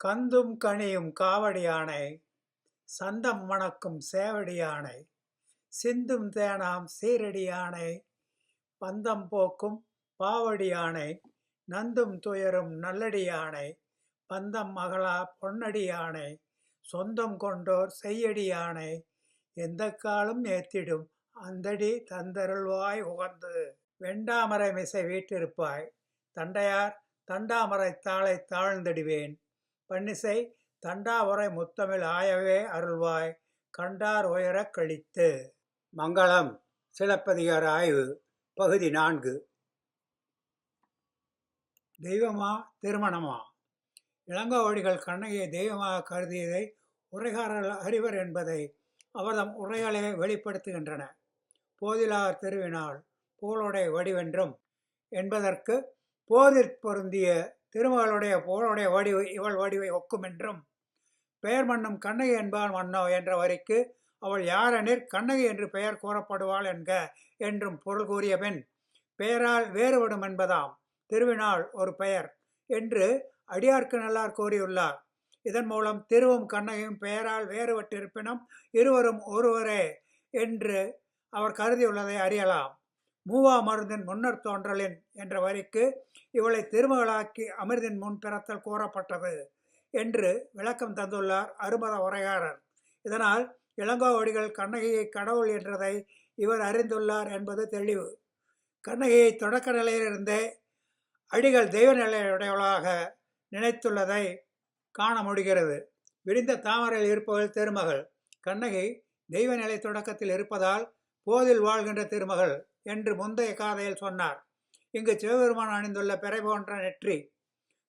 கந்தும் கனியும் காவடி யானை சந்தம் மணக்கும் சேவடி யானை சிந்தும் தேனாம் சீரடி யானை பந்தம் போக்கும் பாவடி யானை நந்தும் துயரும் நல்லடி யானை பந்தம் மகளா பொன்னடி யானை சொந்தம் கொண்டோர் செய்யடி யானை எந்த காலம் ஏத்திடும் அந்தடி தந்தருள்வாய் உகந்து. வெண்டாமரை மிசை வீட்டிருப்பாய் தண்டையார் தண்டாமரை தாளை தாழ்ந்திடுவேன். பன்னிசை தண்டாவரை முத்தமிழ் ஆயவே அருள்வாய் கண்டார் உயரக் கழித்து. மங்களம் சிலப்பதிகார ஆய்வு பகுதி நான்கு. தெய்வமா திருமணமா? இளங்கோவடிகள் கண்ணகியை தெய்வமாக கருதியதை உரைகாரர்கள் அறிவர் என்பதை அவர்தம் உரைகளே வெளிப்படுத்துகின்றன. போதிலார் திருவினால் போலுடைய வடிவென்றும் என்பதற்கு போதிற் பொருந்திய திருமகளுடைய போலுடைய வடிவு இவள் வடிவை ஒக்கும் என்றும் பெயர் மன்னும் கண்ணகி என்பான் மன்னோ என்ற வரிக்கு அவள் யாரெனிற் கண்ணகி என்று பெயர் கூறப்படுவாள் என்க என்றும் பொருள் கூறிய பின் பெயரால் வேறுபடும் என்பதாம் திருவினாள் ஒரு பெயர் என்று அடியார்க்கு நல்லார் கூறியுள்ளார். இதன் மூலம் திருவும் கண்ணகியும் பெயரால் வேறுபட்டிருப்பினும் இருவரும் ஒருவரே என்று அவர் கருதியுள்ளதை அறியலாம். மூவா மருந்தின் முன்னர் தோன்றலின் என்ற வரிக்கு இவளை திருமகளாக்கி அமிர்தின் முன் பிறத்தல் கூறப்பட்டது என்று விளக்கம் தந்துள்ளார் அருமத உரையாளர். இதனால் இளங்கோவடிகள் கண்ணகியை கடவுள் என்றதை இவர் அறிந்துள்ளார் என்பது தெளிவு. கண்ணகியை தொடக்க நிலையிலிருந்தே அடிகள் தெய்வ நிலையுடையவளாக நினைத்துள்ளதை காண முடிகிறது. விடிந்த தாமரையில் இருப்பவள் திருமகள். கண்ணகி தெய்வ நிலை தொடக்கத்தில் இருப்பதால் போதில் வாழ்கின்ற திருமகள். என்று முந்தைய காதையில் சொன்னார். இங்கு சிவபெருமான் அணிந்துள்ள பிறை போன்ற நெற்றி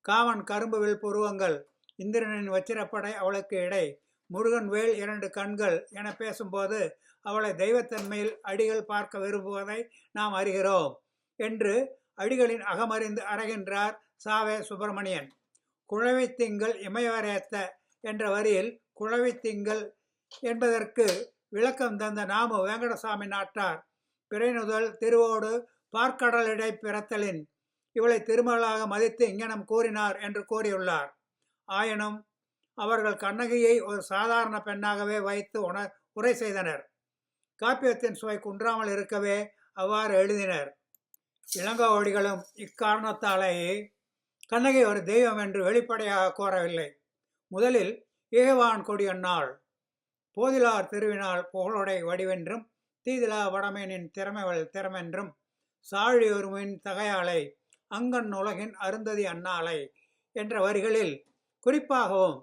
காமன் கரும்புவில் புருவங்கள் இந்திரனின் வச்சிரப்படை அவளுக்கு இடை முருகன் வேல் இரண்டு கண்கள் என பேசும்போது அவளை தெய்வத்தன்மையில் அடிகள் பார்க்க விரும்புவதை நாம் அறிகிறோம் என்று அடிகளின் அகமறிந்து அறைகின்றார் சாவே சுப்பிரமணியன். குழவை திங்கள் இமயவரேத்த என்ற வரியில் குழவை திங்கள் என்பதற்கு விளக்கம் தந்த நாமு வேங்கடசாமி நாட்டார். பிறைநுதல் திருவோடு பார்க்கடலிடை பிறத்தலின். இவளை திருமகளாக மதித்து இங்கனம் கூறினார் என்று கூறியுள்ளார். ஆயினும் அவர்கள் கண்ணகியை ஒரு சாதாரண பெண்ணாகவே வைத்து உண உரை செய்தனர். காப்பியத்தின் சுவை குன்றாமல் இருக்கவே அவ்வாறு எழுதினர். இளங்கோவடிகளும் இக்காரணத்தாலேயே கண்ணகி ஒரு தெய்வம் என்று வெளிப்படையாக கோரவில்லை முதலில் ஏகவான் கொடியன்னாள். போதிலார் திருவினால் புகழுடை வடிவென்றும் தீதிலா வடமேனின் திறமைவள் திறமென்றும் சாழி ஒருமின் தகையாளை அங்கன் உலகின் அருந்ததி அன்னாளை என்ற வரிகளில் குறிப்பாகவும்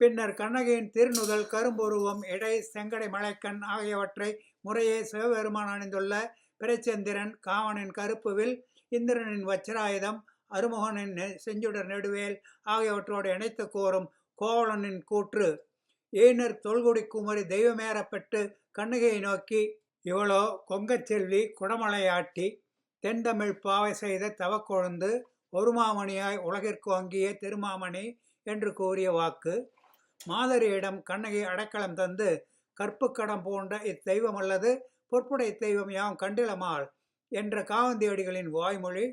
பின்னர் கண்ணகியின் திருநுதல் கரும்புருவம் இடை செங்கடை மலைக்கண் ஆகியவற்றை முறையே சிவபெருமான் அணிந்துள்ள பிரச்சந்திரன் காவனின் கருப்புவில் இந்திரனின் வச்சிராயுதம் அருமுகனின் செஞ்சுடர் நெடுவேல் ஆகியவற்றோடு இணைத்து கூறும் கோவலனின் கூற்று ஏனர் தொல்குடி குமரி தெய்வமேறப்பட்டு கண்ணகியை நோக்கி இவளோ கொங்கச் செல்வி குடமலையாட்டி தென்தமிழ் பாவை செய்த தவக்கொழுந்து ஒரு மாமணியாய் உலகிற்கு வங்கிய திருமாமணி என்று கூறிய வாக்கு மாதரியிடம் கண்ணகி அடைக்கலம் தந்து கற்புக்கடம் போன்ற இத்தெய்வம் அல்லது பொற்புடை தெய்வம் யாம் கண்டிலமாள் என்ற காவந்தியடிகளின் வாய்மொழி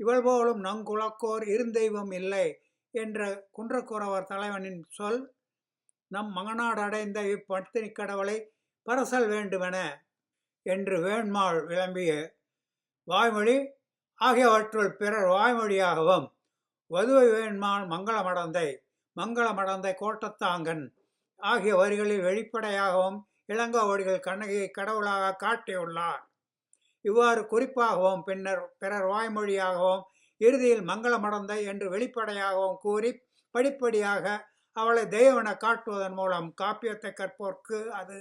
இவள் போலும் நங்குலக்கோர் இருந்தெய்வம் இல்லை என்ற குன்றக்குறவர் தலைவனின் சொல் நம் மகநாடு அடைந்த இப்பட்டினி கடவுளை பரசல் வேண்டுமென என்று வேண்மாள் விளம்பிய வாய்மொழி ஆகியவற்றுள் பிறர் வாய்மொழியாகவும் வதுவை வேண்மாள் மங்களமடந்தை மங்களமடந்தை கோட்டத்தாங்கன் ஆகிய வரிகளில் வெளிப்படையாகவும் இளங்கோவடிகள் கண்ணகியை கடவுளாக காட்டியுள்ளார். இவ்வாறு குறிப்பாகவும் பின்னர் பிறர் வாய்மொழியாகவும் இறுதியில் மங்களமடந்தை என்று வெளிப்படையாகவும் கூறி படிப்படியாக அவளை தெய்வன காட்டுவதன் மூலம் காப்பியத்தை கற்போர்க்கு அது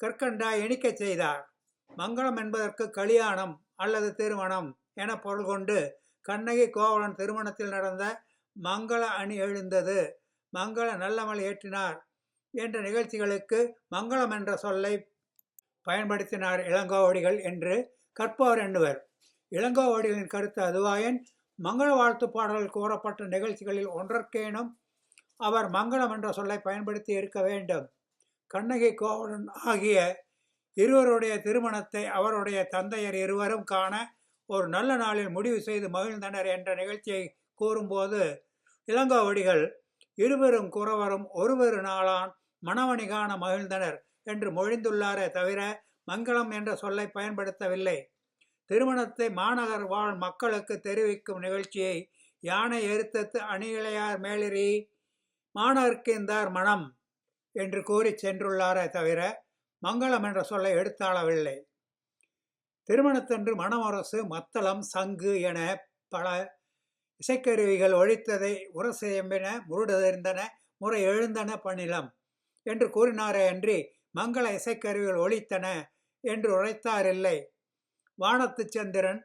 கற்கண்டாய் இனிக்கச் செய்தார். மங்களம் என்பதற்கு கல்யாணம் அல்லது திருமணம் என பொருள் கொண்டு கண்ணகி கோவலன் திருமணத்தில் நடந்த மங்கள அணி எழுந்தது. மங்கள நல்லமல் ஏற்றினார் என்ற நிகழ்ச்சிகளுக்கு மங்களம் என்ற சொல்லை பயன்படுத்தினார் இளங்கோவடிகள் என்று கற்பவர் எண்ணுவர். இளங்கோவடிகளின் கருத்து அதுவாயின் மங்கள வாழ்த்து பாடல்கள் கூறப்பட்ட நிகழ்ச்சிகளில் ஒன்றற்கேனும் அவர் மங்களம் என்ற சொல்லை பயன்படுத்தி இருக்க வேண்டும். கண்ணகி கோவலன் ஆகிய இருவருடைய திருமணத்தை அவருடைய தந்தையர் இருவரும் காண ஒரு நல்ல நாளில் முடிவு செய்து மகிழ்ந்தனர் என்ற நிகழ்ச்சியை கூறும்போது இளங்கோவடிகள் இருவரும் குறவரும் ஒருவரு நாளான் மணவணி காண மகிழ்ந்தனர் என்று மொழிந்துள்ளாரே தவிர மங்களம் என்ற சொல்லை பயன்படுத்தவில்லை. திருமணத்தை மாநகர் வாழ் மக்களுக்கு தெரிவிக்கும் நிகழ்ச்சியை யானை எரித்தத்து அணியிலையார் மேலிரி மாநகர்க்கிந்தார் மனம் என்று கூறி சென்றுள்ளாரே தவிர மங்களம் என்ற சொல்லை எடுத்தாளவில்லை. திருமணத்தன்று மணமரசு மத்தளம் சங்கு என பல இசைக்கருவிகள் ஒழித்ததை உரசெயம்பின முருடெறிந்தன முறை எழுந்தன பணிலம் என்று கூறினாரே அன்றி மங்கள இசைக்கருவிகள் ஒழித்தன என்று உரைத்தாரில்லை. வானத்து சந்திரன்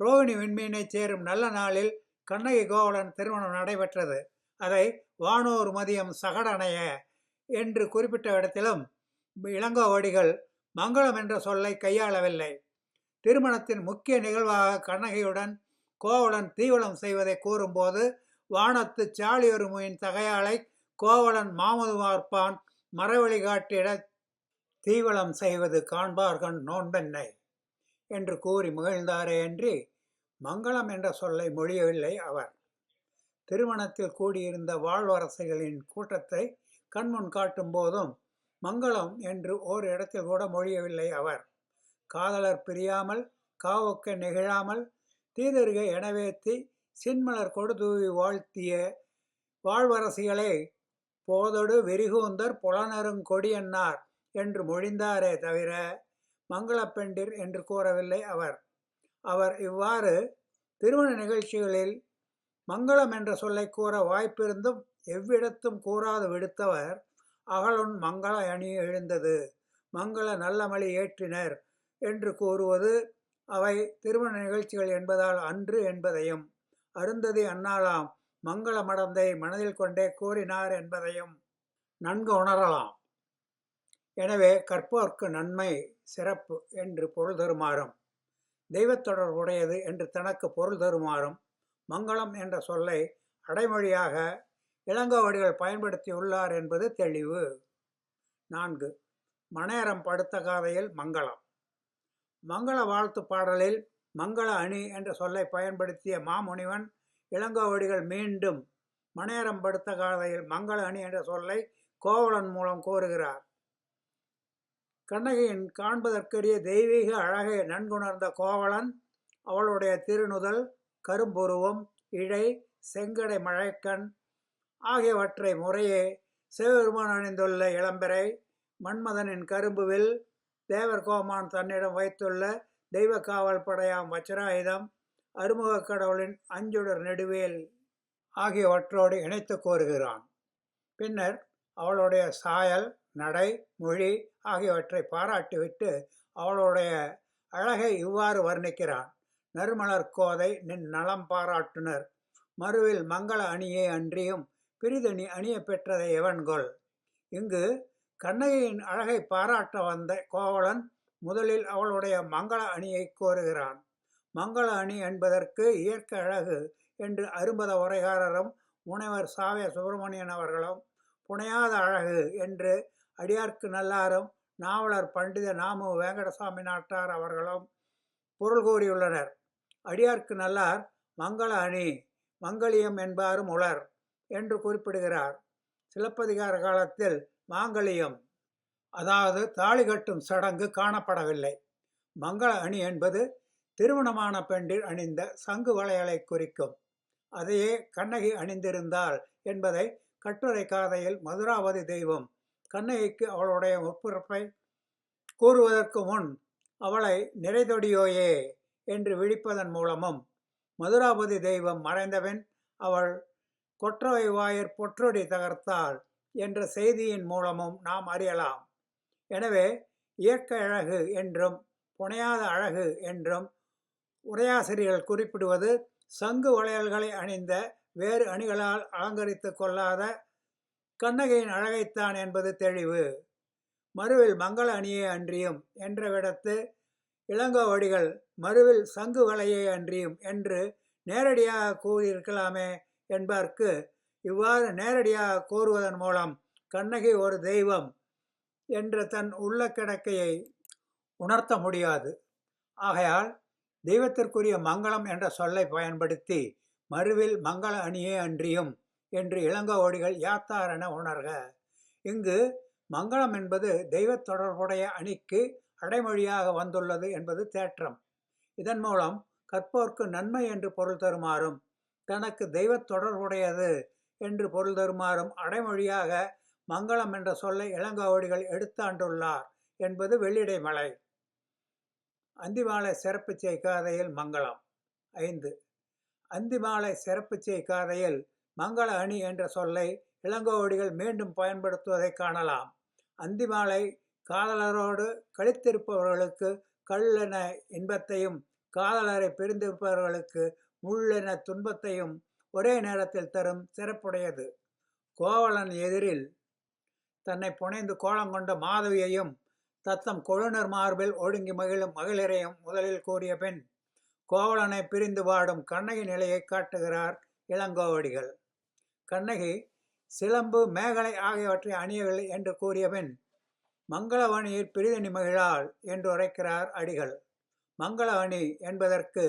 ரோகிணி விண்மீனைச் சேரும் நல்ல நாளில் கண்ணகி கோவலன் திருமணம் நடைபெற்றது. அதை வானோர் மதியம் சகடனைய என்று குறிப்பிட்ட இடத்திலும் இளங்கோவடிகள் மங்களம் என்ற சொல்லை கையாளவில்லை. திருமணத்தின் முக்கிய நிகழ்வாக கண்ணகியுடன் கோவலன் தீவளம் செய்வதை கூறும்போது வானத்து சாலியொருமையின் தகையாளை கோவலன் மாமதுவார்ப்பான் மரவழி காட்டிட தீவளம் செய்வது காண்பார்கண் நோன்பென்னை? என்று கூறி மகிழ்ந்தாரே அன்றி மங்களம் என்ற சொல்லை மொழியவில்லை அவர். திருமணத்தில் கூடியிருந்த வாழ்வரசைகளின் கூட்டத்தை கண்முன் காட்டும் போதும் மங்களம் என்று ஓர் இடத்தில் கூட மொழியவில்லை அவர். காதலர் பிரியாமல் காவுக்க நெகிழாமல் தீதருக எனவேத்தி சின்மலர் கொடுதூவி வாழ்த்திய வாழ்வரசிகளை போதொடு வெரிகூந்தர் புலனருங் கொடியன்னார் என்று மொழிந்தாரே தவிர மங்களப்பெண்டிர் என்று கூறவில்லை அவர். அவர் இவ்வாறு திருமண நிகழ்ச்சிகளில் மங்களம் என்ற சொல்லை கூற வாய்ப்பிருந்தும் எவ்விடத்தும் கூறாது விடுத்தவர் அகலுன் மங்கள அணி எழுந்தது. மங்கள நல்லமளி ஏற்றினர் என்று கூறுவது அவை திருமண நிகழ்ச்சிகள் என்பதால் அன்று என்பதையும் அருந்ததி அன்னாலாம் மங்கள மடந்தை மனதில் கொண்டே கூறினார் என்பதையும் நன்கு உணரலாம். எனவே கற்போர்க்கு நன்மை சிறப்பு என்று பொருள் தருமாறும் தெய்வத் தொடர்புடையது என்று தனக்கு பொருள் தருமாறும் மங்களம் என்ற சொல்லை அடைமொழியாக இளங்கோவடிகள் பயன்படுத்தியுள்ளார் என்பது தெளிவு. நான்கு. மணேரம் படுத்த காதையில் மங்களம். மங்கள வாழ்த்து பாடலில் மங்கள அணி என்ற சொல்லை பயன்படுத்திய மாமுனிவன் இளங்கோவடிகள் மீண்டும் மணேரம் படுத்த காதையில் மங்கள அணி என்ற சொல்லை கோவலன் மூலம் கூறுகிறார் கண்ணகியின் காண்பதற்குரிய தெய்வீக அழகை நன்குணர்ந்த கோவலன் அவளுடைய திருநுதல் கரும்புருவம் இழை செங்கடை மழைக்கண் ஆகியவற்றை முறையே சிவபெருமான் அணிந்துள்ள இளம்பெறை மன்மதனின் கரும்புவில் தேவர் கோமான் தன்னிடம் வைத்துள்ள தெய்வ காவல் படையாம் வச்சராயுதம் அருமுகக் கடவுளின் அஞ்சுடர் நெடுவேல் ஆகியவற்றோடு இணைத்து கோருகிறான். பின்னர் அவளுடைய சாயல் நடை மொழி ஆகியவற்றை பாராட்டிவிட்டு அவளுடைய அழகை இவ்வாறு வர்ணிக்கிறான். நறுமலர் கோதை நின் நலம் பாராட்டுனர். மறுவில் மங்கள அணியே அன்றியும் பிரிதணி அணிய பெற்றதை எவன்கொள் இங்கு கண்ணகியின் அழகை பாராட்ட வந்த கோவலன் முதலில் அவளுடைய மங்கள அணியை கோருகிறான். மங்கள அணி என்பதற்கு இயற்கை அழகு என்று அரும்பத உரைகாரரும் முனைவர் சாவிய சுப்பிரமணியன் அவர்களும் புனையாத அழகு என்று அடியார்க்கு நல்லாரும் நாவலர் பண்டித நாமு வேங்கடசாமி நாட்டார் அவர்களும் பொருள் கூறியுள்ளனர். அடியார்க்கு நல்லார் மங்கள அணி மங்களியம் என்பாரும் உலர் என்று குறிப்பிடுகிறார். சிலப்பதிகார காலத்தில் மாங்கலியம் அதாவது தாலி கட்டும் சடங்கு காணப்படவில்லை. மங்கள அணி என்பது திருமணமான பெண்டில் அணிந்த சங்கு வளையலை குறிக்கும். அதையே கண்ணகி அணிந்திருந்தாள் என்பதை கட்டுரை காதையில் மதுராவதி தெய்வம் கண்ணகிக்கு அவளுடைய முற்பிறப்பை கூறுவதற்கு முன் அவளை நிறைதொடியோயே என்று விழிப்பதன் மூலமும் மதுராபதி தெய்வம் மறைந்தபின் அவள் கொற்றவை வாயிற் பொற்றொடி தகர்த்தாள் என்ற செய்தியின் மூலமும் நாம் அறியலாம். எனவே இயற்கை அழகு என்றும் புனையாத அழகு என்றும் உரையாசிரியர்கள் குறிப்பிடுவது சங்கு வளையல்களை அணிந்த வேறு அணிகளால் அலங்கரித்து கொள்ளாத கண்ணகையின் அழகைத்தான் என்பது தெளிவு. மறுவில் மங்கள அணியே அன்றியும் என்ற விடத்து இளங்கோவடிகள் மறுவில் சங்கு வலையே அன்றியும் என்று நேரடியாக கூறியிருக்கலாமே என்பார்க்கு இவ்வாறு நேரடியாக கூறுவதன் மூலம் கண்ணகி ஒரு தெய்வம் என்ற தன் உள்ள கிடக்கையை உணர்த்த முடியாது. ஆகையால் தெய்வத்திற்குரிய மங்களம் என்ற சொல்லை பயன்படுத்தி மறுவில் மங்கள அணியே அன்றியும் என்று இளங்கோவடிகள் யாத்தாரென உணர்க. இங்கு மங்களம் என்பது தெய்வத் தொடர்புடைய அணிக்கு அடைமொழியாக வந்துள்ளது என்பது தேற்றம். இதன் மூலம் கற்போர்க்கு நன்மை என்று பொருள் தருமாறும் தனக்கு தெய்வத் தொடர்புடையது என்று பொருள் தருமாறும் அடைமொழியாக மங்களம் என்ற சொல்லை இளங்கோவடிகள் எடுத்தாண்டுள்ளார் என்பது வெள்ளிடை மலை. அந்திமாலை சிறப்புச் செய்காதையில் மங்களம். ஐந்து. அந்திமாலை சிறப்புச் செய்காதையில் மங்கள அணி என்ற சொல்லை இளங்கோவடிகள் மீண்டும் பயன்படுத்துவதை காணலாம். அந்திமாலை காதலரோடு கழித்திருப்பவர்களுக்கு கல்லென இன்பத்தையும் காதலரை பிரிந்திருப்பவர்களுக்கு முள்ளென துன்பத்தையும் ஒரே நேரத்தில் தரும் சிறப்புடையது. கோவலன் எதிரில் தன்னை புனைந்து கோலம் கொண்ட மாதவியையும் தத்தம் கொழுநர் மார்பில் ஒடுங்கி மகிழும் மகளிரையும் முதலில் கூறிய பின் கோவலனை பிரிந்து வாடும் கண்ணகி நிலையை காட்டுகிறார் இளங்கோவடிகள். கண்ணகி சிலம்பு மேகலை ஆகியவற்றை அணியவில்லை என்று கூறிய பின் மங்களவணியில் பிரிதனி மகிழாள் என்று உரைக்கிறார் அடிகள். மங்கள அணி என்பதற்கு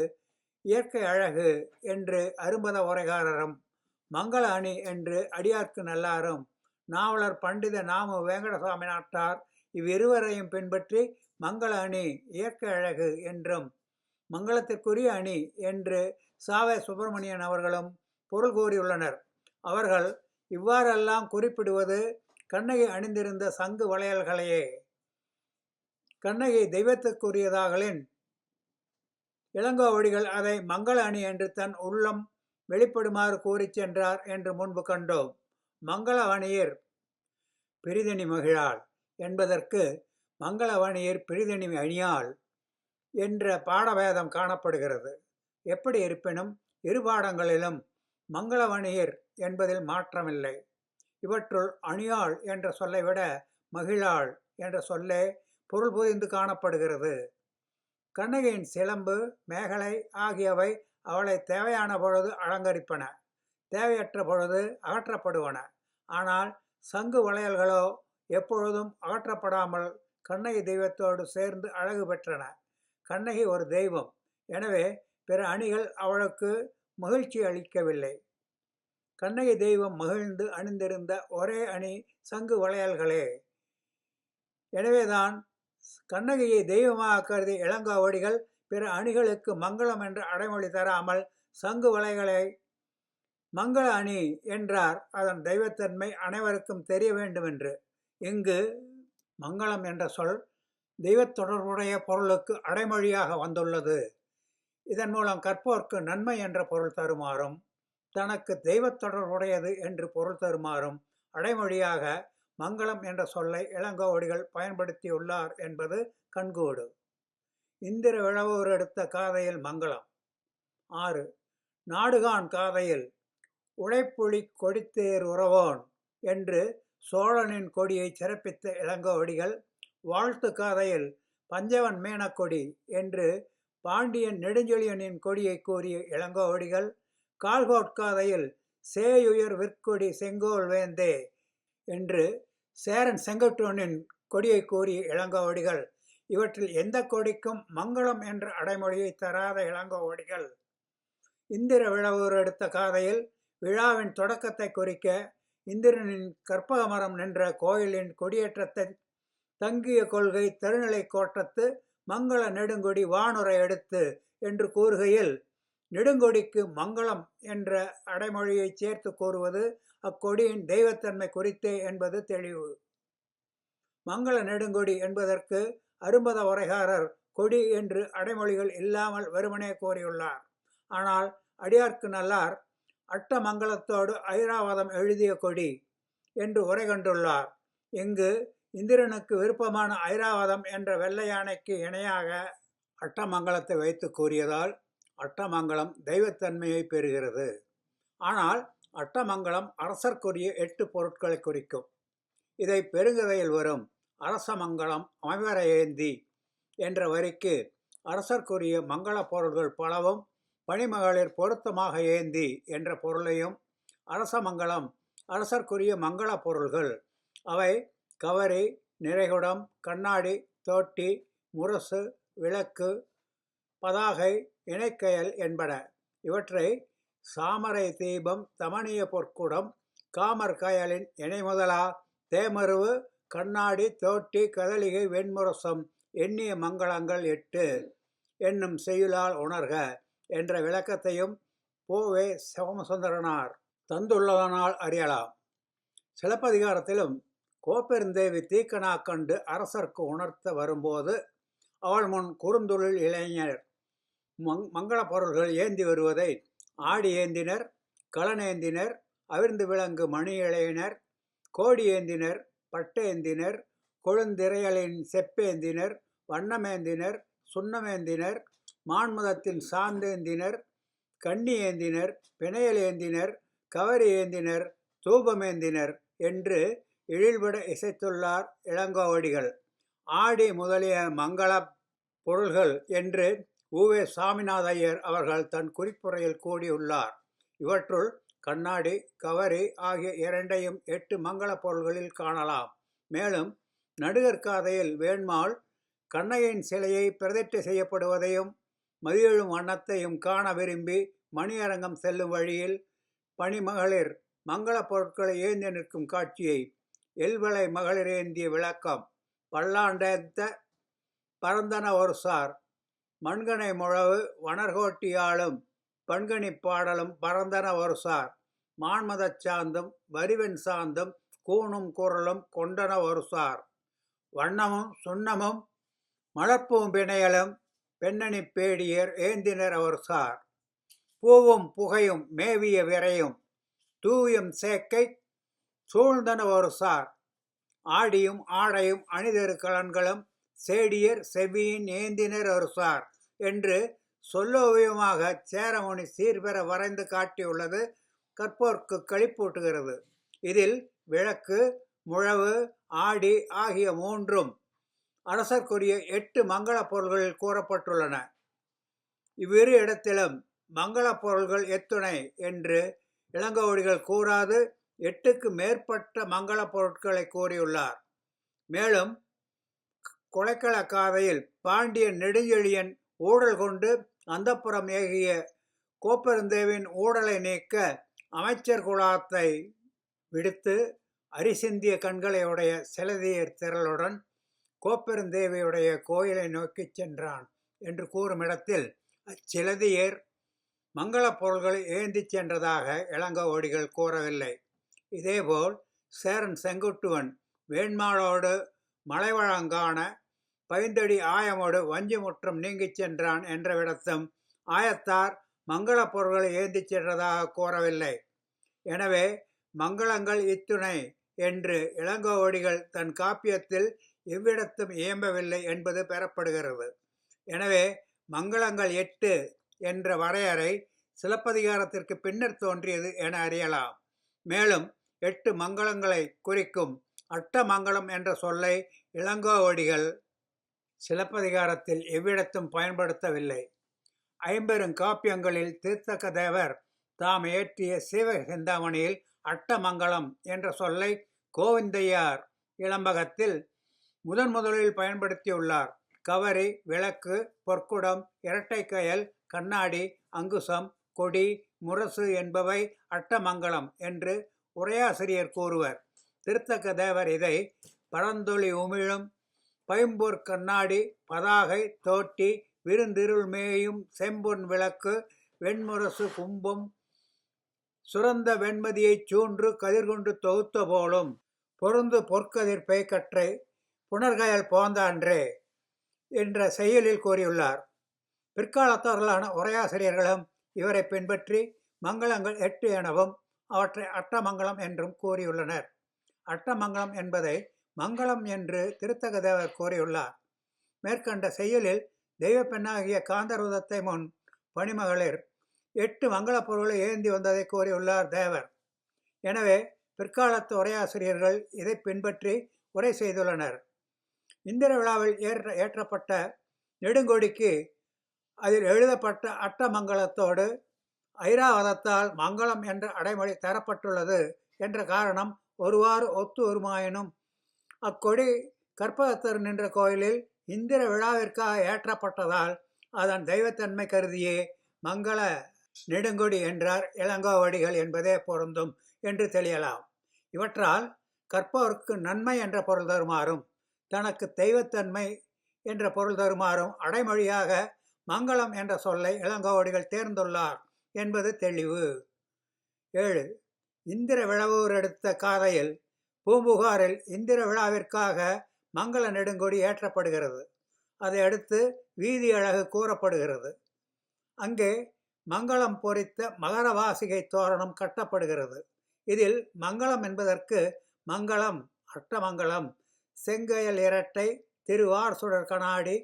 இயற்கை அழகு என்று அரும்பத உரைகாரரும் மங்கள அணி என்று அடியார்க்கு நல்லாரும் நாவலர் பண்டித நாம வேங்கடசாமி நாட்டார் இவ்விருவரையும் பின்பற்றி மங்கள அணி இயற்கை அழகு என்றும் மங்களத்திற்குரிய அணி என்று சாவே சுப்பிரமணியன் அவர்களும் பொருள் கூறியுள்ளனர். அவர்கள் இவ்வாறெல்லாம் குறிப்பிடுவது கண்ணகி அணிந்திருந்த சங்கு வளையல்களையே கண்ணகி தெய்வத்துக்குரியதாகலின் இளங்கோவடிகள் அதை மங்கள அணி என்று தன் உள்ளம் வெளிப்படுமாறு கூறிச் சென்றார் என்று முன்பு கண்டோம். மங்கள அணியர் பிரிதணி மகிழாள் என்பதற்கு மங்களவணியர் பிரிதணி அணியாள் என்ற பாடபேதம் காணப்படுகிறது. எப்படி இருப்பினும் இரு பாடங்களிலும் மங்களவணியர் என்பதில் மாற்றமில்லை. இவற்றுள் அணியாள் என்ற சொல்லை விட மகிழாள் என்ற சொல்லே பொருள் புரிந்து காணப்படுகிறது. கண்ணகியின் சிலம்பு மேகலை ஆகியவை அவளை தேவையான பொழுது அலங்கரிப்பன தேவையற்ற பொழுது அகற்றப்படுவன. ஆனால் சங்கு வளையல்களோ எப்பொழுதும் அகற்றப்படாமல் கண்ணகி தெய்வத்தோடு சேர்ந்து அழகு பெற்றன. கண்ணகி ஒரு தெய்வம். எனவே பிற அணிகள் அவளுக்கு மகிழ்ச்சி அளிக்கவில்லை. கண்ணகி தெய்வம் மகிழ்ந்து அணிந்திருந்த ஒரே அணி சங்கு வளையல்களே. எனவேதான் கண்ணகியை தெய்வமாக கருதி இளங்கோவடிகள் பிற அணிகளுக்கு மங்களம் என்ற அடைமொழி தராமல் சங்கு வளைகளை மங்கள அணி என்றார். அதன் தெய்வத்தன்மை அனைவருக்கும் தெரிய வேண்டும் என்று இங்கு மங்களம் என்ற சொல் தெய்வத் தொடர்புடைய பொருளுக்கு அடைமொழியாக வந்துள்ளது. இதன் மூலம் கற்போர்க்கு நன்மை என்ற பொருள் தருமாறும் தனக்கு தெய்வத் தொடர்புடையது என்று பொருள் தருமாறும் அடைமொழியாக மங்களம் என்ற சொல்லை இளங்கோவடிகள் பயன்படுத்தியுள்ளார் என்பது கண்கூடு. இந்திர விழவோர் எடுத்த காதையில் மங்களம். ஆறு. நாடுகான் காதையில் உழைப்புளி கொடித்தேர் உறவோன் என்று சோழனின் கொடியை சிறப்பித்த இளங்கோவடிகள் வாழ்த்து காதையில் பஞ்சவன் மேனக்கொடி என்று பாண்டியன் நெடுஞ்செழியனின் கொடியை கூறிய இளங்கோவடிகள் கால்கோட்காதையில் சேயுயர் விற்கொடி செங்கோல் வேந்தே என்று சேரன் செங்கட்டுவனின் கொடியை கூறி இளங்கோவடிகள் இவற்றில் எந்த கொடிக்கும் மங்களம் என்ற அடைமொழியை தராத இளங்கோவடிகள் இந்திர விழாவூர் எடுத்த காதையில் விழாவின் தொடக்கத்தை குறிக்க இந்திரனின் கற்பக மரம் நின்ற கோயிலின் கொடியேற்றத்தை தங்கிய கொள்கை திருநிலை கோட்டத்து மங்கள நெடுங்கொடி வானுரை எடுத்து என்று கூறுகையில் நெடுங்கொடிக்கு மங்களம் என்ற அடைமொழியை சேர்த்து கூறுவது அக்கொடியின் தெய்வத்தன்மை குறித்தே என்பது தெளிவு. மங்கள நெடுங்கொடி என்பதற்கு அரும்பத உரைகாரர் கொடி என்று அடைமொழிகள் இல்லாமல் வெறுமனே கோரியுள்ளார் ஆனால் அடியார்க்கு நல்லார் அட்டமங்கலத்தோடு ஐராவதம் எழுதிய கொடி என்று உரை கண்டுள்ளார். இங்கு இந்திரனுக்கு விருப்பமான ஐராவதம் என்ற வெள்ளை யானைக்கு இணையாக அட்டமங்கலத்தை வைத்து கூறியதால் அட்டமங்கலம் தெய்வத்தன்மையை பெறுகிறது. ஆனால் அட்டமங்கலம் அரசர்க்குரிய எட்டு பொருட்களை குறிக்கும். இதை பெருங்கதையில் வரும் அரசமங்கலம் அமைவர ஏந்தி என்ற வரிக்கு அரசர்க்குரிய மங்கள பொருள்கள் பலவும் பணிமகளிர் பொருத்தமாக ஏந்தி என்ற பொருளையும் அரசமங்கலம் அரசர்க்குரிய மங்கள பொருள்கள் அவை கவரி நிறைகுடம் கண்ணாடி தோட்டி முரசு விளக்கு பதாகை இணைக்கயல் என்பன. இவற்றை சாமரை தீபம் தமணிய பொற்குடம் காமர் கயலின் இணைமுதலா தேமருவு கண்ணாடி தோட்டி கதலிகை வெண்முரசம் எண்ணிய மங்களங்கள் எட்டு. என்னும் செய்யுளால் உணர்க என்ற விளக்கத்தையும் போவே சோமசுந்தரனார் தந்துள்ளதனால் அறியலாம். சிலப்பதிகாரத்திலும் கோப்பெருந்தேவி தீக்கனா கண்டு அரசர்க்கு உணர்த்த வரும்போது அவள் முன் குறுந்தொழில் இளைஞர் மங் மங்கள பொருள்கள் ஏந்தி வருவதை ஆடி ஏந்தினர் களனேந்தினர் அவிர்ந்து விளங்கு மணி இளையினர் கோடி ஏந்தினர் பட்டேந்தினர் கொழுந்திரையலின் செப்பேந்தினர் வண்ணமேந்தினர் சுண்ணமேந்தினர் மான்மதத்தின் சாந்தேந்தினர் கண்ணி ஏந்தினர் பிணையல் ஏந்தினர் கவரி ஏந்தினர் தூபமேந்தினர் என்று எழில்பட இசைத்துள்ளார் இளங்கோவடிகள். ஆடி முதலிய மங்கள பொருள்கள் என்று உவே சாமிநாத ஐயர் அவர்கள் தன் குறிப்புரையில் கூடியுள்ளார் இவற்றுள் கண்ணாடி கவரி ஆகிய இரண்டையும் எட்டு மங்கள பொருள்களில் காணலாம். மேலும் நடுகர் காதையில் வேண்மாள் கண்ணையின் சிலையை பிரதிஷ்டை செய்யப்படுவதையும் மதியெழும் வண்ணத்தையும் காண விரும்பி மணியரங்கம் செல்லும் வழியில் பணிமகளிர் மங்கள பொருட்களை ஏந்தி நிற்கும் காட்சியை எல்வளை மகளிர் ஏந்திய விளக்கம். பல்லாண்டத்த பரந்தன ஒருசார் மண்கனை முழவு வணர்கோட்டியாளும் பண்கனி பாடலும் பரந்தன வருசார் மான்மதச் சாந்தும் வரிவெண் சாந்தும் கூணும் குரலும் கொண்டன ஒருசார். வண்ணமும் சுண்ணமும் மலர்ப்பூம் பிணையலும் பெண்ணணி பேடியர் ஏந்தினர் அவர் சார் பூவும் புகையும் மேவிய விரையும் தூயும் சேக்கை சூழ்ந்தன ஒரு சார் ஆடியும் ஆடையும் அணிதரு கலன்களும் சேடியர் செவியின் ஏந்தினர் அருசார் என்று சொல்லோவியமாக சேரமுனி சீர்பெற வரைந்து காட்டியுள்ளது கற்போர்க்கு களிப்பூட்டுகிறது. இதில் விளக்கு முழவு ஆடி ஆகிய மூன்றும் அரசர்க்குரிய எட்டு மங்கள பொருள்களில் கூறப்பட்டுள்ளன. இவ்விரு இடத்திலும் மங்கள பொருள்கள் எத்துணை என்று இளங்கோடிகள் கூறாது எட்டுக்கு மேற்பட்ட மங்கள பொருட்களை கூறியுள்ளார். மேலும் கொலைக்கள காதையில் பாண்டியன் நெடுஞ்செழியன் ஊடல் கொண்டு அந்தப்புறம் ஏகிய கோப்பெருந்தேவின் ஊடலை நீக்க அமைச்சர் குலாத்தை விடுத்து அரிசிந்திய கண்களையுடைய செலதியர் திரளுடன் கோப்பெருந்தேவியுடைய கோயிலை நோக்கிச் சென்றான் என்று கூறும் இடத்தில் அச்சிலதியர் மங்களப் பொருள்களை ஏந்திச் சென்றதாக இளங்கோடிகள் கூறவில்லை. இதேபோல் சேரன் செங்குட்டுவன் வேண்மாளோடு மலைவழங்கான பைந்தடி ஆயமோடு வஞ்சிமுற்றம் நீங்கிச் சென்றான் என்ற விடத்தும் ஆயத்தார் மங்கள பொருள்களை ஏந்திச் சென்றதாக கூறவில்லை. எனவே மங்களங்கள் இத்துணை என்று இளங்கோவடிகள் தன் காப்பியத்தில் எவ்விடத்தும் இயம்பவில்லை என்பது பெறப்படுகிறது. எனவே மங்களங்கள் எட்டு என்ற வரையறை சிலப்பதிகாரத்திற்கு பின்னர் தோன்றியது என அறியலாம். மேலும் எட்டு மங்களங்களை குறிக்கும் அட்டமங்கலம் என்ற சொல்லை இளங்கோவடிகள் சிலப்பதிகாரத்தில் எவ்விடத்தும் பயன்படுத்தவில்லை. ஐம்பெரும் காப்பியங்களில் தீர்த்தக தேவர் தாம் இயற்றிய சிவ சிந்தாமணியில் அட்டமங்கலம் என்ற சொல்லை கோவிந்தையார் இளம்பகத்தில் முதன் முதலில் பயன்படுத்தியுள்ளார். கவரி விளக்கு பொற்குடம் இரட்டைக்கயல் கண்ணாடி அங்குசம் கொடி முரசு என்பவை அட்டமங்கலம் என்று உரையாசிரியர் கூறுவர். திருத்தக்க தேவர் இதை பழந்தொழி உமிழும் பைம்பூர் கண்ணாடி பதாகை தோட்டி விருந்திருள் மேயும் செம்பொன் விளக்கு வெண்முரசு கும்பம் சுரந்த வெண்மதியைச் சூன்று கதிர்கொண்டு தொகுத்த போலும் பொருந்து பொற்கதிர் பேய்கற்றை புனர்கயல் போந்தான்றே என்ற செயலில் கூறியுள்ளார். பிற்காலத்தவர்களான உரையாசிரியர்களும் இவரை பின்பற்றி மங்களங்கள் எட்டு எனவும் அவற்றை அட்டமங்கலம் என்றும் கூறியுள்ளனர். அட்டமங்கலம் என்பதை மங்களம் என்று திருத்தக தேவர் கூறியுள்ளார். மேற்கண்ட செயலில் தெய்வ பெண்ணாகிய காந்தருதத்தை முன் பணிமகளிர் எட்டு மங்கள பொருளை ஏந்தி வந்ததை கூறியுள்ளார் தேவர். எனவே பிற்காலத்து உரையாசிரியர்கள் இதை பின்பற்றி உரை செய்துள்ளனர். இந்திர விழாவில் ஏற்ற ஏற்றப்பட்ட நெடுங்கொடிக்கு அதில் எழுதப்பட்ட அட்டமங்கலத்தோடு ஐராவதத்தால் மங்களம் என்ற அடைமொழி தரப்பட்டுள்ளது என்ற காரணம் ஒருவாறு ஒத்து வருமாயினும் அக்கொடி கற்பகத்தர் நின்ற கோயிலில் இந்திர விழாவிற்காக ஏற்றப்பட்டதால் அதன் தெய்வத்தன்மை கருதியே மங்கள நெடுங்கொடி என்றார் இளங்கோவடிகள் என்பதே பொருந்தும் என்று தெளியலாம். இவற்றால் கற்பவர்க்கு நன்மை என்ற பொருள் தருமாறும் தனக்கு தெய்வத்தன்மை என்ற பொருள் தருமாறும் அடைமொழியாக மங்களம் என்ற சொல்லை இளங்கோவடிகள் தேர்ந்துள்ளார் என்பது தெளிவு. ஏழு இந்திர விழாவூர் எடுத்த காதையில் பூம்புகாரில் இந்திர விழாவிற்காக மங்கள நெடுங்கொடி ஏற்றப்படுகிறது. அதை அடுத்து வீதி அழகு கூறப்படுகிறது. அங்கே மங்களம் பொறித்த மகர வாசிகை தோரணம் கட்டப்படுகிறது. இதில் மங்களம் என்பதற்கு மங்களம் அட்டமங்கலம் செங்கயல் இரட்டை திருவார் சுடர் கண்ணாடி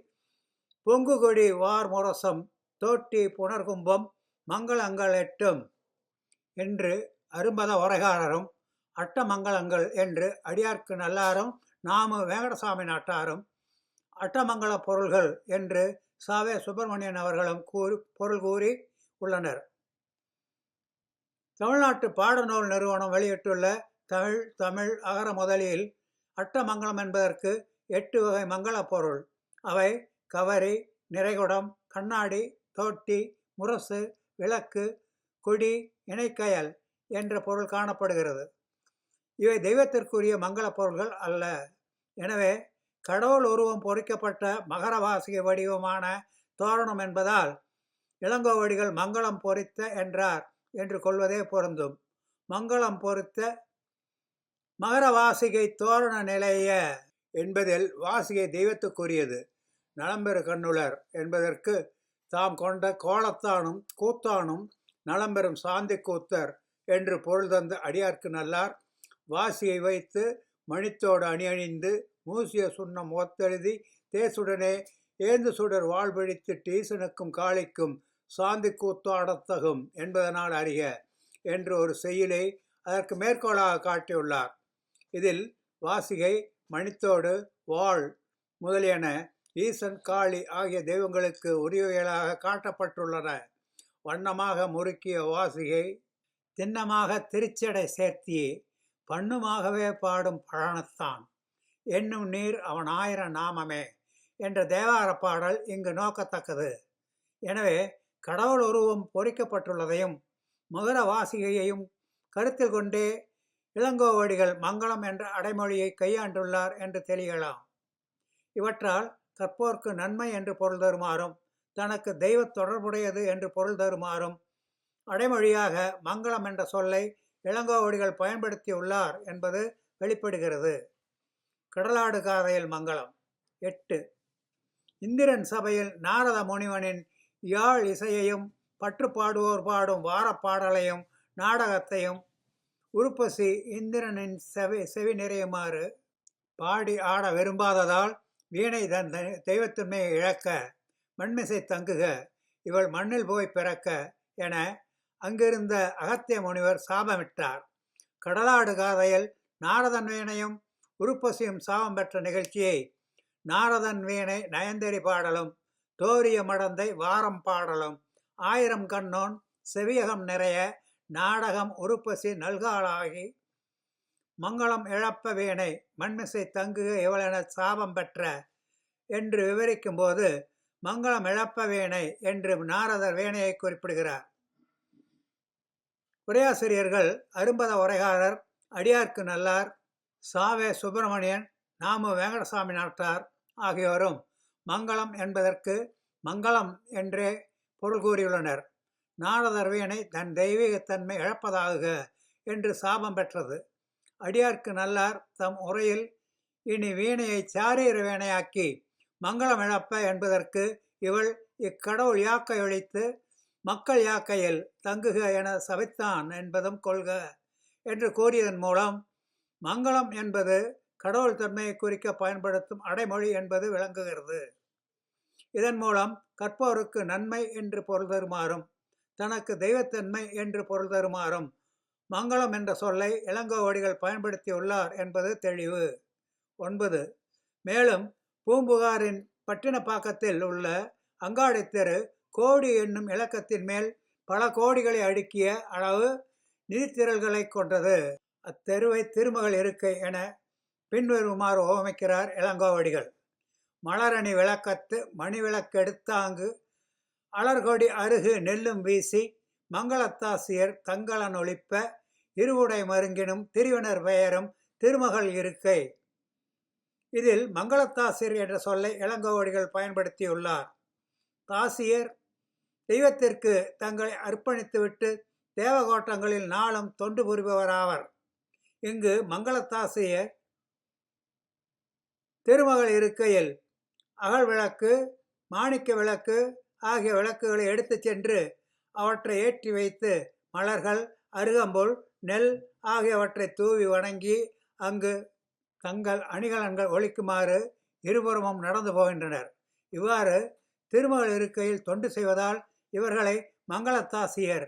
பொங்குகொடி வார் முரசம் தோட்டி புனர்கும்பம் மங்களங்கள் எட்டும் என்று அரும்பத உரைகாரரும் அட்டமங்கலங்கள் என்று அடியார்க்கு நல்லாரும் நாமு வேங்கடசாமி நாட்டாரும் அட்டமங்கல பொருள்கள் என்று சாவே சுப்பிரமணியன் அவர்களும் கூறி பொருள் கூறி உள்ளனர். தமிழ்நாட்டு பாடநூல் நிறுவனம் வெளியிட்டுள்ள தமிழ் தமிழ் அகர முதலியில் அட்டமங்கலம் என்பதற்கு எட்டு வகை மங்கள பொருள். அவை கவரி நிறைகுடம் கண்ணாடி தோட்டி முரசு விளக்கு கொடி இணைக்கயல் என்ற பொருள் காணப்படுகிறது. இவை தெய்வத்திற்குரிய மங்கள பொருள்கள் அல்ல. எனவே கடவுள் உருவம் பொறிக்கப்பட்ட மகரவாசிக வடிவமான தோரணம் என்பதால் இளங்கோவடிகள் மங்களம் பொறித்த என்றார் என்று கொள்வதே பொருந்தும். மங்களம் பொறித்த மகர வாசிகை தோரண நிலைய என்பதில் வாசிகை தெய்வத்துக்குரியது. நலம்பெரு கண்ணுளர் என்பதற்கு தாம் கொண்ட கோலத்தானும் கூத்தானும் நலம்பெறும் சாந்தி கூத்தர் என்று பொருள் தந்த அடியார்க்கு நல்லார். வாசியை வைத்து மணித்தோடு அணி அணிந்து மூசிய சுண்ணம் ஒத்தெழுதி தேசுடனே ஏந்து சுடர் வாழ்வழித்து டீசனுக்கும் காளிக்கும் சாந்தி கூத்தாடத்தகும் என்பதனால் அறிக என்று ஒரு செய்யுளை அதற்கு மேற்கோளாக காட்டியுள்ளார். இதில் வாசிகை மணித்தோடு வாழ் முதலியன ஈசன் காளி ஆகிய தெய்வங்களுக்கு உரியவைகளாக காட்டப்பட்டுள்ளன. வண்ணமாக முறுக்கிய வாசிகை திண்ணமாக திருச்சடை சேர்த்தியே பண்ணுமாகவே பாடும் பழனத்தான். என்னும் நீர் அவன் ஆயிர நாமமே என்ற தேவார பாடல் இங்கு நோக்கத்தக்கது. எனவே கடவுள் உருவம் பொறிக்கப்பட்டுள்ளதையும் மகர வாசிகையையும் கருத்தில் கொண்டே இளங்கோவடிகள் மங்களம் என்ற அடைமொழியை கையாண்டுள்ளார் என்று தெளியலாம். இவற்றால் கற்போர்க்கு நன்மை என்று பொருள் தருமாறும் தனக்கு தெய்வ தொடர்புடையது என்று பொருள் தருமாறும் அடைமொழியாக மங்களம் என்ற சொல்லை இளங்கோவடிகள் பயன்படுத்தியுள்ளார் என்பது வெளிப்படுகிறது. கடலாடு காதையில் மங்களம். எட்டு. இந்திரன் சபையில் நாரத முனிவனின் யாழ் இசையையும் பற்று பாடுவோர் பாடும் வாரப்பாடலையும் நாடகத்தையும் உருப்பசி இந்திரனின் செவி செவி நிறையுமாறு பாடி ஆட விரும்பாததால் வீணை தன் தெய்வத்தன்மையை இழக்க மண்மிசை தங்குக இவள் மண்ணில் போய் பிறக்க என அங்கிருந்த அகத்திய முனிவர் சாபமிட்டார். கடலாடு காதையில் நாரதன் வீணையும் உருப்பசியும் சாபம் பெற்ற நிகழ்ச்சியை நாரதன் வீணை நயந்தரி பாடலும் தோரிய மடந்தை வாரம் பாடலும் ஆயிரம் கண்ணோன் செவியகம் நிறைய நாடகம் உருப்பசி நல்காளாகி மங்களம் இழப்ப வீணை மண்மிசை தங்குக இவளென சாபம் பெற்ற என்று விவரிக்கும்போது மங்களம் இழப்ப வீணை என்று நாரதர் வீணையை குறிப்பிடுகிறார். உரையாசிரியர்கள் அரும்பத உரைகாரர் அடியார்க்கு நல்லார் சாவே சுப்பிரமணியன் நாமு வெங்கடசாமி நாட்டார் ஆகியோரும் மங்களம் என்பதற்கு மங்களம் என்றே பொருள் கூறியுள்ளனர். நாரதர்வியனை வீணை தன் தெய்வீகத்தன்மை இழப்பதாக என்று சாபம் பெற்றது. அடியார்க்கு நல்லார் தம் உரையில் இனி வீணையை சாரீர வீணையாக்கி மங்களம் இழப்ப என்பதற்கு இவள் இக்கடவுள் யாக்கை ஒழித்து மக்கள் யாக்கையில் தங்குக என சபைத்தான் என்பதும் கொள்க என்று கூறியதன் மூலம் மங்களம் என்பது கடவுள் தன்மையை குறிக்க பயன்படுத்தும் அடைமொழி என்பது விளங்குகிறது. இதன் மூலம் கற்போருக்கு நன்மை என்று பொருள் தருமாறும் தனக்கு தெய்வத்தன்மை என்று பொருள் தருமாறும் மங்களம் என்ற சொல்லை இளங்கோவடிகள் பயன்படுத்தியுள்ளார் என்பது தெளிவு. ஒன்பது மேலும் பூம்புகாரின் பட்டினப்பாக்கத்தில் உள்ள அங்காடி தெரு கோடி என்னும் இலக்கத்தின் மேல் பல கோடிகளை அடுக்கிய அளவு நிதித்திரள்களை கொண்டது அத்தெருவை திருமகள் இருக்கை என பின்வருமாறு ஓமைக்கிறார் இளங்கோவடிகள். மலரணி விளக்கத்து மணி விளக்கெடுத்தாங்கு அலர்கொடி அருகு நெல்லும் வீசி மங்களத்தாசியர் தங்களன் ஒழிப்ப இருவுடை மருங்கினும் திருவினர் பெயரும் திருமகள் இருக்கை. இதில் மங்களத்தாசியர் என்ற சொல்லை இளங்கோவடிகள் பயன்படுத்தியுள்ளார். தாசியர் தெய்வத்திற்கு தங்களை அர்ப்பணித்துவிட்டு தேவகோட்டங்களில் நாளும் தொண்டு புரிபவராவர். இங்கு மங்களத்தாசியர் திருமகள் இருக்கையில் அகல் விளக்கு மாணிக்க விளக்கு ஆகிய விளக்குகளை எடுத்துச் சென்று அவற்றை ஏற்றி வைத்து மலர்கள் அருகம்புல் நெல் ஆகியவற்றை தூவி வணங்கி அங்கு தங்கள் அணிகலன்கள் ஒழிக்குமாறு இருபுறமும் நடந்து போகின்றனர். இவ்வாறு திருமகள் இருக்கையில் தொண்டு செய்வதால் இவர்களை மங்களத்தாசியர்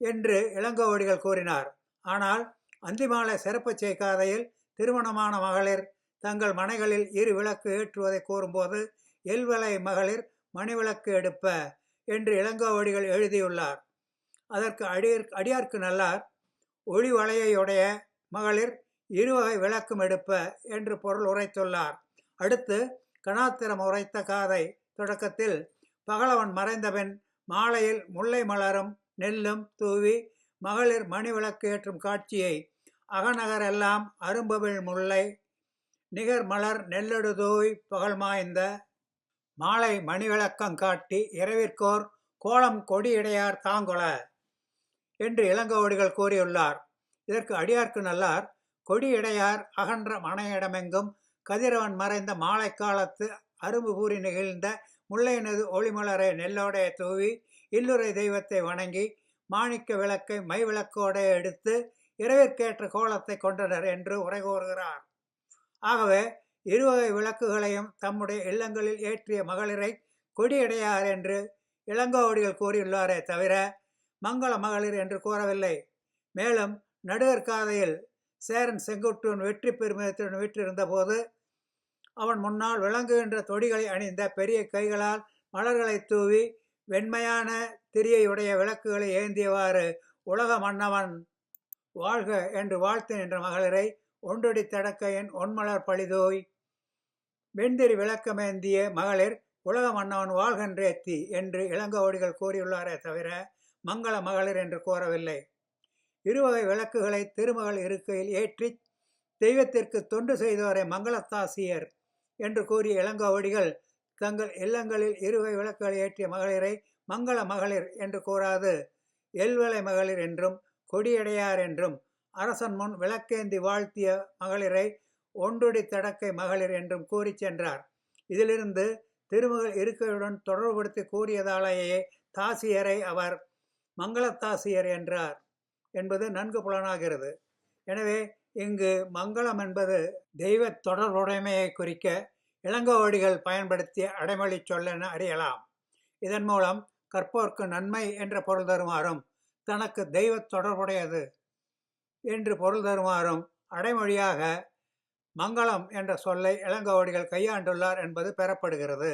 என்று இளங்கோவடிகள் கூறினார். ஆனால் அந்திமாலை சிறப்புச் செய்காதையில் திருமணமான மகளிர் தங்கள் மனைகளில் இரு விளக்கு ஏற்றுவதை கூறும்போது எல்வலை மகளிர் மணிவிளக்கு எடுப்ப என்று இளங்கோவடிகள் எழுதியுள்ளார். அதற்கு அடியர் அடியார்க்கு நல்லார் ஒளி வளையுடைய மகளிர் இருவகை விளக்கும் எடுப்ப என்று பொருள் உரைத்துள்ளார். அடுத்து கணாத்திரம் உரைத்த காதை தொடக்கத்தில் பகலவன் மறைந்தபின் மாலையில் முல்லை மலரும் நெல்லும் தூவி மகளிர் மணி விளக்கு ஏற்றும் காட்சியை அகநகரெல்லாம் அரும்பவிழ் முல்லை நிகர் மலர் நெல்லெடுதூய் தூவி பகல் மாய்ந்த மாலை மணிவிளக்கம் காட்டி இரவிற்கோர் கோலம் கொடியிடையார் தாங்கொல என்று இளங்கோடிகள் கூறியுள்ளார். இதற்கு அடியார்க்கு நல்லார் கொடியிடையார் அகன்ற மனையிடமெங்கும் கதிரவன் மறைந்த மாலை காலத்து அரும்பு கூறி நிகழ்ந்த முல்லையினது ஒளிமலரை நெல்லோடைய தூவி இல்லுரை தெய்வத்தை வணங்கி மாணிக்க விளக்கை மை விளக்கோடைய எடுத்து இரவிற்கேற்ற கோலத்தை கொண்டனர் என்று உரை கூறுகிறார். ஆகவே இருவகை விளக்குகளையும் தம்முடைய இல்லங்களில் ஏற்றிய மகளிரை கொடியடையார் என்று இளங்கோவடிகள் கூறியுள்ளாரே தவிர மங்கள மகளிர் என்று கூறவில்லை. மேலும் நடுகற்காதையில் சேரன் செங்குட்டுவன் வெற்றி பெருமிதத்துடன் வீற்றிருந்த போது அவன் முன்னால் விளங்குகின்ற தொடிகளை அணிந்த பெரிய கைகளால் மலர்களை தூவி வெண்மையான திரியையுடைய விளக்குகளை ஏந்தியவாறு உலக மன்னவன் வாழ்க என்று வாழ்த்து நின்ற மகளிரை ஒன்றொடி தடக்கையின் ஒன்மலர் பழிதோய் வெண்திரி விளக்கமேந்திய மகளிர் உலக மன்னவன் வாழ்கன்றேத்தி என்று இளங்கோடிகள் கூறியுள்ளாரே தவிர மங்கள மகளிர் என்று கூறவில்லை. இருவகை விளக்குகளை திருமகள் இருக்கையில் ஏற்றி தெய்வத்திற்கு தொண்டு செய்தோரை மங்களத்தாசியர். என்று கூறிய இளங்கோவடிகள் தங்கள் இல்லங்களில் இருவை விளக்குகளை ஏற்றிய மகளிரை மங்கள மகளிர் என்று கூறாது. எல்வலை மகளிர் என்றும் கொடியடையார் என்றும் அரசன் முன் விளக்கேந்தி வாழ்த்திய மகளிரை ஒன்றுடி தடக்கை மகளிர் என்றும் கூறி சென்றார். இதிலிருந்து திருமகள் இருக்கையுடன் தொடர்புபடுத்தி கூறியதாலேயே தாசியரை அவர் மங்களத்தாசியர் என்றார். என்பது நன்கு புலனாகிறது. எனவே இங்கு மங்களம் என்பது தெய்வ தொடர்புடைமையை குறிக்க இளங்கோவடிகள் பயன்படுத்திய அடைமொழி சொல்லென அறியலாம். இதன் மூலம் கற்போர்க்கு நன்மை என்ற பொருள் தருமாறும் தனக்கு தெய்வ தொடர்புடையது என்று பொருள் தருமாறும் அடைமொழியாக மங்களம் என்ற சொல்லை இளங்கோவடிகள் கையாண்டுள்ளார் என்பது பெறப்படுகிறது.